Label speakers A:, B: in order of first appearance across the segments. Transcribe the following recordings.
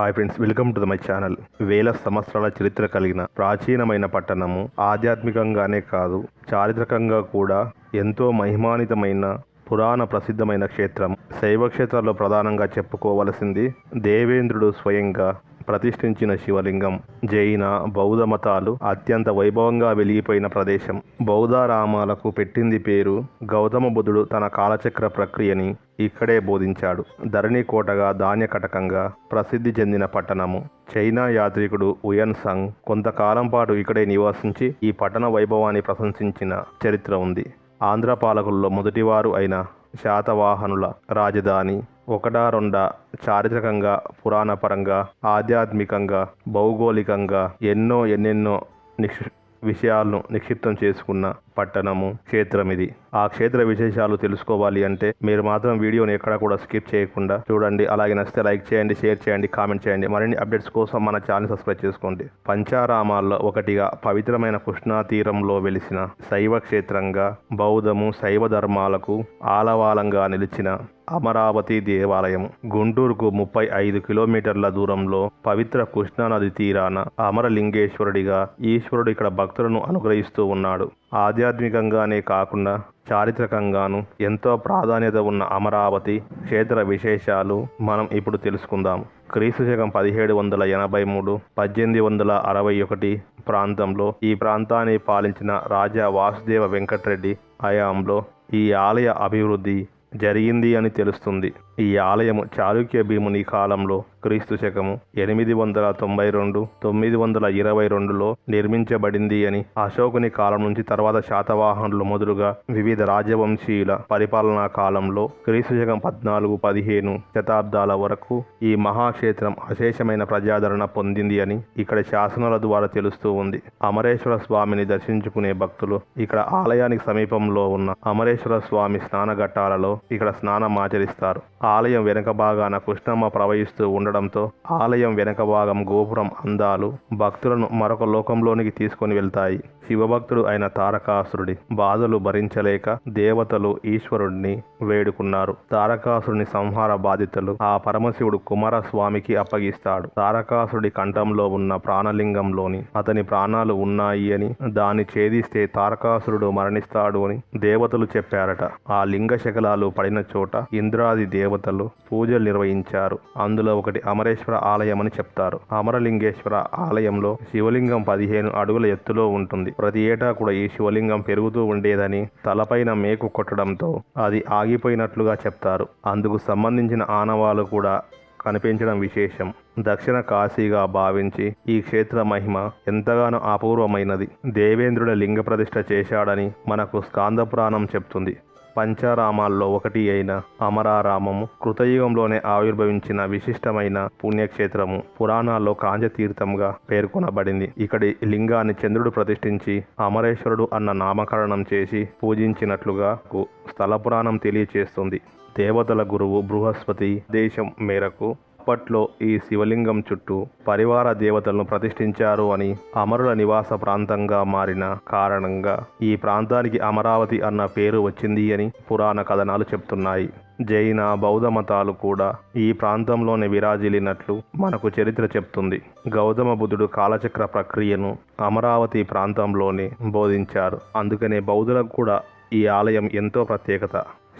A: Hi friends welcome to my channel. వేల సంవత్సరాల చరిత్ర కలిగిన ప్రాచీనమైన పట్టణము ఆధ్యాత్మికంగానే కాదు చారిత్రకంగా కూడా ఎంతో మహిమానితమైన పురాణ ప్రసిద్ధమైన క్షేత్రం. శైవ క్షేత్రాల్లో ప్రధానంగా చెప్పుకోవలసింది దేవేంద్రుడు స్వయంగా ప్రతిష్ఠించిన శివలింగం. జైన బౌద్ధ మతాలు అత్యంత వైభవంగా వెలిగిపోయిన ప్రదేశం. బౌద్ధారామాలకు పెట్టింది పేరు గౌతమ బుద్ధుడు తన కాలచక్ర ప్రక్రియని ఇక్కడే బోధించాడు. ధరణి కోటగా ప్రసిద్ధి చెందిన పట్టణము. చైనా యాత్రికుడు ఉయన్ సంగ్ కొంతకాలం పాటు ఇక్కడే నివసించి ఈ పట్టణ వైభవాన్ని ప్రశంసించిన చరిత్ర ఉంది. ఆంధ్ర పాలకుల్లో మొదటివారు అయిన శాతవాహనుల రాజధాని ఒకటా రెండా చారిత్రకంగా పురాణపరంగా ఆధ్యాత్మికంగా భౌగోళికంగా ఎన్నో ఎన్నెన్నో నిక్ష విషయాలను నిక్షిప్తం చేసుకున్న పట్టణము క్షేత్రం ఇది. ఆ క్షేత్ర విశేషాలు తెలుసుకోవాలి అంటే మీరు మాత్రం వీడియోని ఎక్కడ కూడా స్కిప్ చేయకుండా చూడండి. అలాగే నచ్చితే లైక్ చేయండి షేర్ చేయండి కామెంట్ చేయండి. మరిన్ని అప్డేట్స్ కోసం మన ఛానల్ సబ్స్క్రైబ్ చేసుకోండి. పంచారామాల్లో ఒకటిగా పవిత్రమైన కృష్ణా తీరంలో వెలిసిన శైవ క్షేత్రంగా బౌద్ధము శైవ ధర్మాలకు ఆలవాలంగా నిలిచిన అమరావతి దేవాలయం గుంటూరుకు ముప్పై ఐదు కిలోమీటర్ల దూరంలో పవిత్ర కృష్ణానది తీరాన అమరలింగేశ్వరుడిగా ఈశ్వరుడు ఇక్కడ భక్తులను అనుగ్రహిస్తూ ఉన్నాడు. ఆది ఆధ్యాత్మికంగానే కాకుండా చారిత్రకంగాను ఎంతో ప్రాధాన్యత ఉన్న అమరావతి క్షేత్ర విశేషాలు మనం ఇప్పుడు తెలుసుకుందాం. క్రీస్తు శకం పదిహేడు వందల ఎనభై మూడు పద్దెనిమిది వందల అరవై ఒకటి ప్రాంతంలో ఈ ప్రాంతాన్ని పాలించిన రాజా వాసుదేవ వెంకటరెడ్డి హయాంలో ఈ ఆలయ అభివృద్ధి జరిగింది అని తెలుస్తుంది. ఈ ఆలయము చాళుక్య భీముని కాలంలో క్రీస్తు శకము ఎనిమిది వందల తొంభై రెండు తొమ్మిది వందల ఇరవై రెండులో నిర్మించబడింది అని అశోకుని కాలం నుంచి తర్వాత శాతవాహనులు మొదలుగా వివిధ రాజవంశీయుల పరిపాలనా కాలంలో క్రీస్తు శకం పద్నాలుగు పదిహేను శతాబ్దాల వరకు ఈ మహాక్షేత్రం అశేషమైన ప్రజాదరణ పొందింది అని ఇక్కడ శాసనాల ద్వారా తెలుస్తూ ఉంది. అమరేశ్వర స్వామిని దర్శించుకునే భక్తులు ఇక్కడ ఆలయానికి సమీపంలో ఉన్న అమరేశ్వర స్వామి స్నానఘట్టాలలో ఇక్కడ స్నానం ఆచరిస్తారు. ఆలయం వెనక భాగాన కృష్ణమ్మ ప్రవహిస్తూ ఉండడంతో ఆలయం వెనక భాగం గోపురం అందాలు భక్తులను మరొక లోకంలోనికి తీసుకొని వెళ్తాయి. శివభక్తుడు అయిన తారకాసురుడి బాధలు భరించలేక దేవతలు ఈశ్వరుడిని వేడుకున్నారు. తారకాసురుని సంహార బాధితులు ఆ పరమశివుడు కుమారస్వామికి అప్పగిస్తాడు. తారకాసురుడి కంఠంలో ఉన్న ప్రాణలింగంలోని అతని ప్రాణాలు ఉన్నాయి అని దాన్ని ఛేదిస్తే తారకాసురుడు మరణిస్తాడు అని దేవతలు చెప్పారట. ఆ లింగ శకలాలు పడిన చోట ఇంద్రాది దేవ దేవతలు పూజలు నిర్వహించారు. అందులో ఒకటి అమరేశ్వర ఆలయం అని చెప్తారు. అమరలింగేశ్వర ఆలయంలో శివలింగం పదిహేను అడుగుల ఎత్తులో ఉంటుంది. ప్రతి ఏటా కూడా ఈ శివలింగం పెరుగుతూ ఉండేదని తలపైన మేకు కొట్టడంతో అది ఆగిపోయినట్లుగా చెప్తారు. అందుకు సంబంధించిన ఆనవాలు కూడా కనిపించడం విశేషం. దక్షిణ కాశీగా భావించి ఈ క్షేత్ర మహిమ ఎంతగానో అపూర్వమైనది. దేవేంద్రుడ లింగ ప్రతిష్ఠ చేశాడని మనకు స్కాంద పురాణం చెప్తుంది. పంచారామాల్లో ఒకటి అయిన అమరారామము కృతయుగంలోనే ఆవిర్భవించిన విశిష్టమైన పుణ్యక్షేత్రము పురాణాల్లో కాంజతీర్థంగా పేర్కొనబడింది. ఇక్కడి లింగాన్ని చంద్రుడు ప్రతిష్ఠించి అమరేశ్వరుడు అన్న నామకరణం చేసి పూజించినట్లుగా కు స్థల పురాణం తెలియచేస్తుంది. దేవతల గురువు బృహస్పతి దేశం మేరకు అప్పట్లో ఈ శివలింగం చుట్టూ పరివార దేవతలను ప్రతిష్ఠించారు అని అమరుల నివాస ప్రాంతంగా మారిన కారణంగా ఈ ప్రాంతానికి అమరావతి అన్న పేరు వచ్చింది అని పురాణ కథనాలు చెప్తున్నాయి. జైన బౌద్ధ మతాలు కూడా ఈ ప్రాంతంలోనే విరాజిల్లినట్లు మనకు చరిత్ర చెప్తుంది. గౌతమ బుద్ధుడు కాలచక్ర ప్రక్రియను అమరావతి ప్రాంతంలోనే బోధించారు. అందుకనే బౌద్ధులకు కూడా ఈ ఆలయం ఎంతో ప్రత్యేకత.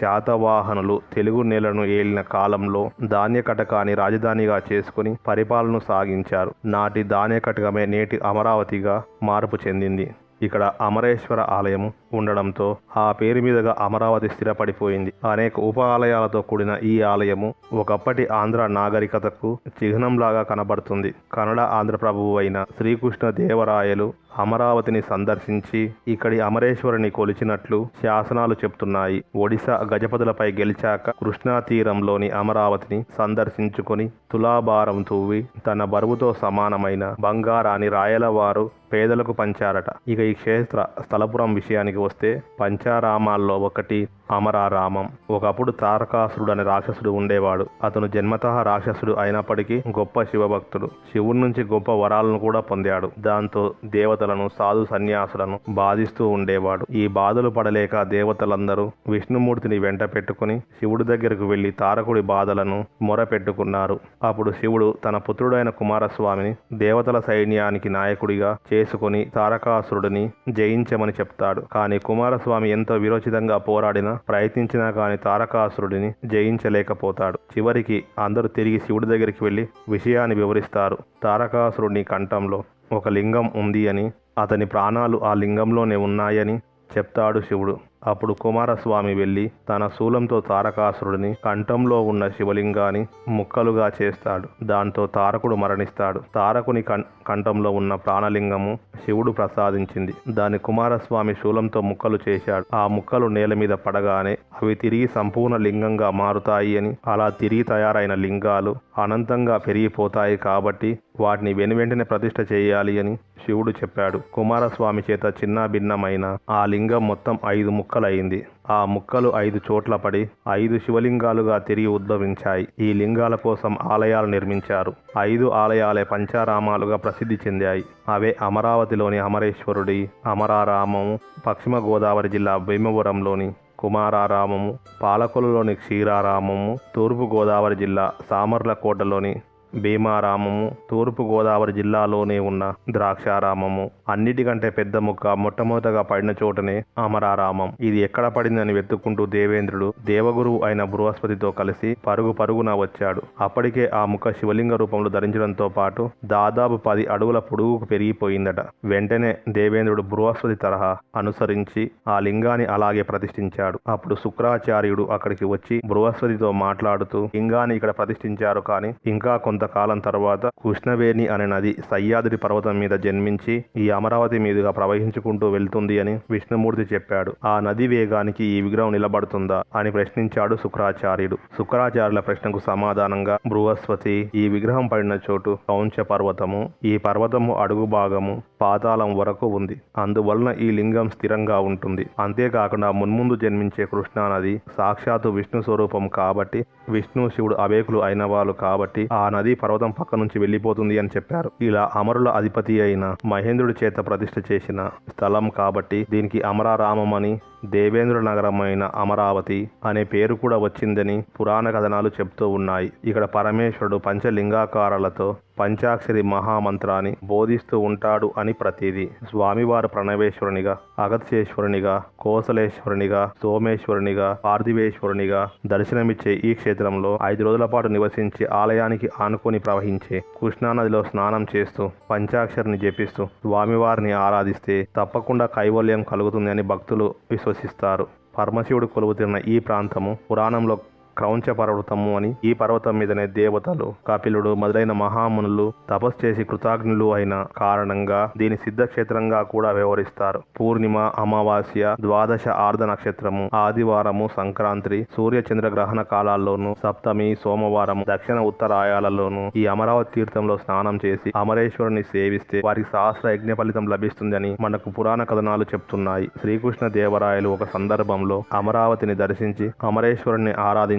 A: శాతవాహనులు తెలుగు నేలను ఏలిన కాలంలో ధాన్యకటకాన్ని రాజధానిగా చేసుకుని పరిపాలన సాగించారు. నాటి ధాన్యకటకమే నేటి అమరావతిగా మార్పు చెందింది. ఇక్కడ అమరేశ్వర ఆలయం ఉండడంతో ఆ పేరు మీదుగా అమరావతి స్థిరపడిపోయింది. అనేక ఉప ఆలయాలతో కూడిన ఈ ఆలయము ఒకప్పటి ఆంధ్ర నాగరికతకు చిహ్నంలాగా కనబడుతుంది. కన్నడ ఆంధ్ర ప్రభువు అయిన శ్రీకృష్ణ దేవరాయలు అమరావతిని సందర్శించి ఇక్కడి అమరేశ్వరుని కొలిచినట్లు శాసనాలు చెప్తున్నాయి. ఒడిశా గజపతులపై గెలిచాక కృష్ణా తీరంలోని అమరావతిని సందర్శించుకొని తులాభారం తూవి తన బరువుతో సమానమైన బంగారాన్ని రాయలవారు పేదలకు పంచారట. ఇక ఈ క్షేత్ర స్థలపురం విషయానికి వస్తే పంచారామాల్లో ఒకటి అమరారామం. ఒకప్పుడు తారకాసురుడు అనే రాక్షసుడు ఉండేవాడు. అతను జన్మతః రాక్షసుడు అయినప్పటికీ గొప్ప శివభక్తుడు. శివుడి నుంచి గొప్ప వరాలను కూడా పొందాడు. దాంతో దేవతలను సాధు సన్యాసులను బాధిస్తూ ఉండేవాడు. ఈ బాధలు పడలేక దేవతలందరూ విష్ణుమూర్తిని వెంట పెట్టుకుని శివుడి దగ్గరకు వెళ్ళి తారకుడి బాధలను మొరపెట్టుకున్నారు. అప్పుడు శివుడు తన పుత్రుడైన కుమారస్వామిని దేవతల సైన్యానికి నాయకుడిగా చేసుకుని తారకాసురుడిని జయించమని చెప్తాడు. కానీ కుమారస్వామి ఎంతో విరోచితంగా పోరాడిన ప్రయత్నించినా కానీ తారకాసురుడిని జయించలేకపోతాడు. చివరికి అందరూ తిరిగి శివుడి దగ్గరికి వెళ్ళి విషయాన్ని వివరిస్తారు. తారకాసురుడిని కంఠంలో ఒక లింగం ఉంది అని అతని ప్రాణాలు ఆ లింగంలోనే ఉన్నాయని చెప్తాడు శివుడు. అప్పుడు కుమారస్వామి వెళ్ళి తన శూలంతో తారకాసురుడిని కంఠంలో ఉన్న శివలింగాన్ని ముక్కలుగా చేస్తాడు. దాంతో తారకుడు మరణిస్తాడు. తారకుని కం- కంఠంలో ఉన్న ప్రాణలింగము శివుడు ప్రసాదించింది. దాని కుమారస్వామి శూలంతో ముక్కలు చేశాడు. ఆ ముక్కలు నేల మీద పడగానే అవి తిరిగి సంపూర్ణ లింగంగా మారుతాయి అని అలా తిరిగి తయారైన లింగాలు అనంతంగా పెరిగిపోతాయి కాబట్టి వాటిని వెనువెంటనే ప్రతిష్ట చేయాలి అని శివుడు చెప్పాడు. కుమారస్వామి చేత చిన్న భిన్నమైన ఆ లింగం మొత్తం ఐదు ముక్కలైంది. ఆ ముక్కలు ఐదు చోట్ల పడి ఐదు శివలింగాలుగా తిరిగి ఉద్భవించాయి. ఈ లింగాల కోసం ఆలయాలు నిర్మించారు. ఐదు ఆలయాలే పంచారామాలుగా ప్రసిద్ధి చెందాయి. అవే అమరావతిలోని అమరేశ్వరుడి అమరారామము పశ్చిమ గోదావరి జిల్లా భీమవరంలోని కుమారారామము పాలకొలలోని క్షీరారామము తూర్పు గోదావరి జిల్లా సామర్లకోటలోని భీమారామము తూర్పుగోదావరి జిల్లాలోనే ఉన్న ద్రాక్షారామము. అన్నిటికంటే పెద్ద ముక్క మొట్టమొదటగా పడిన చోటనే అమరారామం. ఇది ఎక్కడ పడిందని వెతుక్కుంటూ దేవేంద్రుడు దేవగురువు అయిన బృహస్పతితో కలిసి పరుగు పరుగున వచ్చాడు. అప్పటికే ఆ ముఖ శివలింగ రూపంలో ధరించడంతో పాటు దాదాపు పది అడుగుల పొడుగుకు పెరిగిపోయిందట. వెంటనే దేవేంద్రుడు బృహస్పతి తరహా అనుసరించి ఆ లింగాన్ని అలాగే ప్రతిష్ఠించాడు. అప్పుడు శుక్రాచార్యుడు అక్కడికి వచ్చి బృహస్పతితో మాట్లాడుతూ లింగాన్ని ఇక్కడ ప్రతిష్ఠించారు కానీ ఇంకా కొంత కొంతకాలం తర్వాత కృష్ణవేణి అనే నది సయ్యాద్రి పర్వతం మీద జన్మించి ఈ అమరావతి మీదుగా ప్రవహించుకుంటూ వెళ్తుంది అని విష్ణుమూర్తి చెప్పాడు. ఆ నది వేగానికి ఈ విగ్రహం నిలబడుతుందా అని ప్రశ్నించాడు శుక్రాచార్యుడు. శుక్రాచార్యుల ప్రశ్నకు సమాధానంగా బృహస్పతి ఈ విగ్రహం పడిన చోటు కౌంచ పర్వతము ఈ పర్వతము అడుగు భాగము పాతాళం వరకు ఉంది. అందువలన ఈ లింగం స్థిరంగా ఉంటుంది. అంతేకాకుండా మున్ముందు జన్మించే కృష్ణానది సాక్షాత్తు విష్ణు స్వరూపం కాబట్టి విష్ణు శివుడు అవేకులు అయిన వాళ్ళు కాబట్టి ఆ నది పర్వతం పక్క నుంచి వెళ్ళిపోతుంది అని చెప్పారు. ఇలా అమరుల అధిపతి అయిన మహేంద్రుడి చేత ప్రతిష్ఠ చేసిన స్థలం కాబట్టి దీనికి అమరారామం అని దేవేంద్ర నగరమైన అమరావతి అనే పేరు కూడా వచ్చిందని పురాణ కథనాలు చెప్తూ ఉన్నాయి. ఇక్కడ పరమేశ్వరుడు పంచలింగాకారాలతో పంచాక్షరి మహామంత్రాన్ని బోధిస్తూ ఉంటాడు అని ప్రతీది. స్వామివారు ప్రణవేశ్వరునిగా అగత్యేశ్వరునిగా కోసలేశ్వరునిగా సోమేశ్వరునిగా పార్థివేశ్వరునిగా దర్శనమిచ్చే ఈ క్షేత్రంలో ఐదు రోజుల పాటు నివసించి ఆలయానికి ఆనుకొని ప్రవహించే కృష్ణానదిలో స్నానం చేస్తూ పంచాక్షరిని జపిస్తూ స్వామివారిని ఆరాధిస్తే తప్పకుండా కైవల్యం కలుగుతుంది అని భక్తులు విశ్వసిస్తారు. పరమశివుడు కొలువుతున్న ఈ ప్రాంతము పురాణంలో క్రౌంచ పర్వతము అని ఈ పర్వతం మీదనే దేవతలు కపిలుడు మొదలైన మహామునులు తపస్సు చేసి కృతజ్ఞులు అయిన కారణంగా దీని సిద్ధక్షేత్రంగా కూడా వ్యవహరిస్తారు. పూర్ణిమ అమావాస్య ద్వాదశ ఆర్ధ నక్షత్రము ఆదివారము సంక్రాంతి సూర్యచంద్ర గ్రహణ కాలాల్లోనూ సప్తమి సోమవారం దక్షిణ ఉత్తరాయాలలోనూ ఈ అమరావతి తీర్థంలో స్నానం చేసి అమరేశ్వరుని సేవిస్తే వారికి సహస్ర యజ్ఞ ఫలితం లభిస్తుందని మనకు పురాణ కథనాలు చెప్తున్నాయి. శ్రీకృష్ణ దేవరాయలు ఒక సందర్భంలో అమరావతిని దర్శించి అమరేశ్వరుని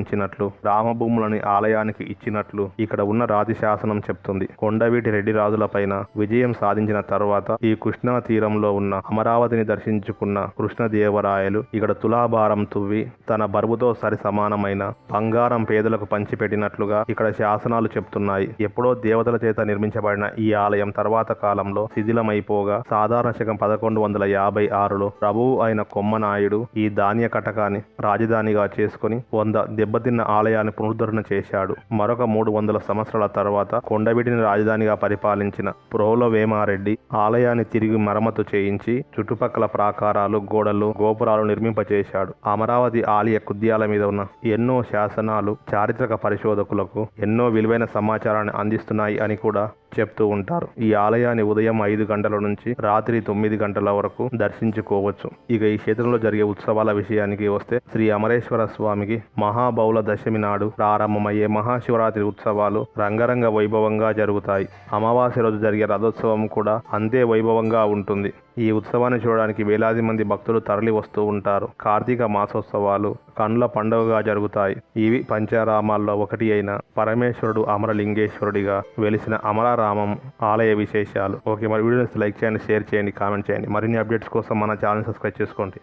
A: నిర్మించినట్లు రామభూములని ఆలయానికి ఇచ్చినట్లు ఇక్కడ ఉన్న రాతి శాసనం చెప్తుంది. కొండవీటి రెడ్డి రాజులపైన విజయం సాధించిన తర్వాత ఈ కృష్ణా తీరంలో ఉన్న అమరావతిని దర్శించుకున్న కృష్ణదేవరాయలు ఇక్కడ తులాభారం తువ్వి తన బరువుతో సరి సమానమైన బంగారం పేదలకు పంచిపెట్టినట్లుగా ఇక్కడ శాసనాలు చెప్తున్నాయి. ఎప్పుడో దేవతల చేత నిర్మించబడిన ఈ ఆలయం తర్వాత కాలంలో శిథిలమైపోగా సాధారణ శకం పదకొండు వందల యాభై ఆరులో ప్రభువు అయిన కొమ్మనాయుడు ఈ ధాన్య కటకాన్ని రాజధానిగా చేసుకుని వంద దెబ్బతిన్న ఆలయాన్ని పునరుద్ధరణ చేశాడు. మరొక మూడు వందల సంవత్సరాల తర్వాత కొండవీటిని రాజధానిగా పరిపాలించిన ప్రోలవేమారెడ్డి ఆలయాన్ని తిరిగి మరమ్మతు చేయించి చుట్టుపక్కల ప్రాకారాలు గోడలు గోపురాలు నిర్మింపచేశాడు. అమరావతి ఆలయ కుద్యాల మీద ఉన్న ఎన్నో శాసనాలు చారిత్రక పరిశోధకులకు ఎన్నో విలువైన సమాచారాన్ని అందిస్తున్నాయి అని కూడా చెప్తూ ఉంటారు. ఈ ఆలయాన్ని ఉదయం ఐదు గంటల నుంచి రాత్రి తొమ్మిది గంటల వరకు దర్శించుకోవచ్చు. ఇక ఈ క్షేత్రంలో జరిగే ఉత్సవాల విషయానికి వస్తే శ్రీ అమరేశ్వర స్వామికి మహాబౌల దశమి నాడు ప్రారంభమయ్యే మహాశివరాత్రి ఉత్సవాలు రంగరంగ వైభవంగా జరుగుతాయి. అమావాస్య రోజు జరిగే రథోత్సవం కూడా అంతే వైభవంగా ఉంటుంది. ఈ ఉత్సవాన్ని చూడడానికి వేలాది మంది భక్తులు తరలి వస్తూ ఉంటారు. కార్తీక మాసోత్సవాలు కండ్ల పండుగగా జరుగుతాయి. ఇవి పంచారామాల్లో ఒకటి అయిన పరమేశ్వరుడు అమరలింగేశ్వరుడిగా వెలిసిన అమరారామం ఆలయ విశేషాలు. ఓకే మరి వీడియోస్ లైక్ చేయండి షేర్ చేయండి కామెంట్ చేయండి. మరిన్ని అప్డేట్స్ కోసం మన ఛానల్ సబ్స్క్రైబ్ చేసుకోండి.